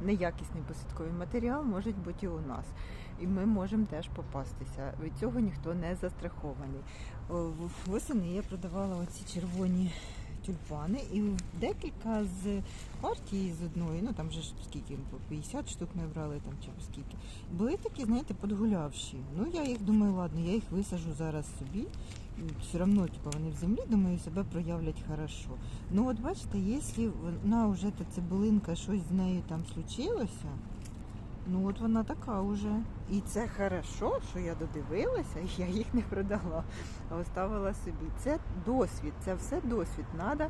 неякісний посадковий матеріал може бути і у нас. І ми можемо теж попастися. Від цього ніхто не застрахований. Восени я продавала оці червоні тюльпани, і декілька з партії з одної, ну там же ж скільки, по 50 штук ми брали там чи скільки. Були такі, знаєте, подгулявші. Ну я їх думаю, ладно, я їх висажу зараз собі. Все одно, типу, вони в землі, думаю, себе проявлять хорошо. Ну от бачите, якщо вона вже та цибулинка, щось з нею там случилося, ну от вона така вже. І це хорошо, що я додивилася, і я їх не продала, а оставила собі. Це досвід, це все досвід. Надо,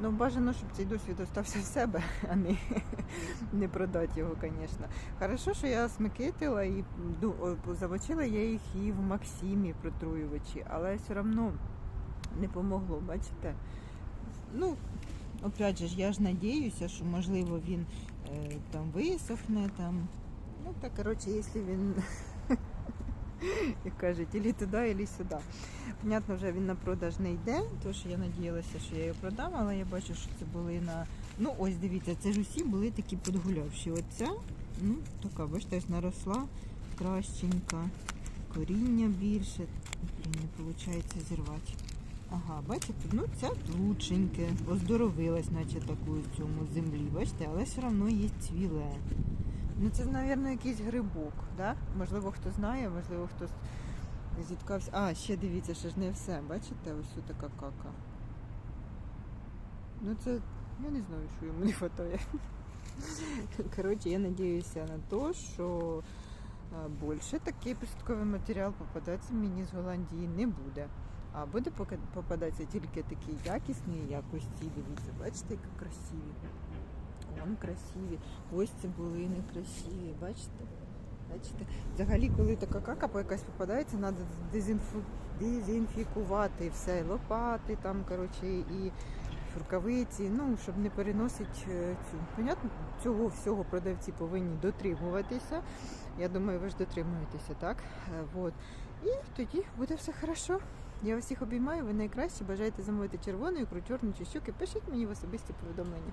ну бажано, щоб цей досвід остався в себе, а не, не продати його, звісно. Хорошо, що я смикитила і о, замочила я їх і в Максимі протруювачі, але все одно не помогло, бачите? Ну, опять же, я ж надіюся, що можливо він е, там висохне там. Ну, так, коротше, якщо він, як кажуть, ілі туди, ілі сюди. Понятно, вже він на продаж не йде, тому що я надіялася, що я його продам, але я бачу, що це були на. Ну, ось дивіться, це ж усі були такі подгулявші. Оця, ну, така, бачите, ось наросла кращенька, коріння більше. Блін, не виходить зірвати. Ага, бачите, ну це лученьке, оздоровилась, наче таку цьому землі, бачите, але все одно є цвіле. Ну це, мабуть, якийсь грибок, да? Можливо, хто знає, можливо, хтось зіткався. А, ще дивіться, ще ж не все. Бачите, ось така кака. Ну це, я не знаю, що йому не вистачає. Коротше, я надіюся на те, що більше такий посадковий матеріал попадатися мені з Голландії не буде. А буде попадатися тільки такі якісні якості. Дивіться, бачите, які красиві. Вон красиві. Ось цибулини красиві, бачите? Бачите? Взагалі, коли така кака якась попадається, треба дезінфу... дезінфікувати все, лопати там, коротше, і рукавиці, ну, щоб не переносити е, цю. Понятно, цього всього продавці повинні дотримуватися. Я думаю, ви ж дотримуєтеся, так? Е, Вот. І тоді буде все хорошо. Я вас всіх обіймаю, ви найкращі. Бажаєте замовити червону, ікру, чорну чи щуки, пишіть мені в особисті повідомлення.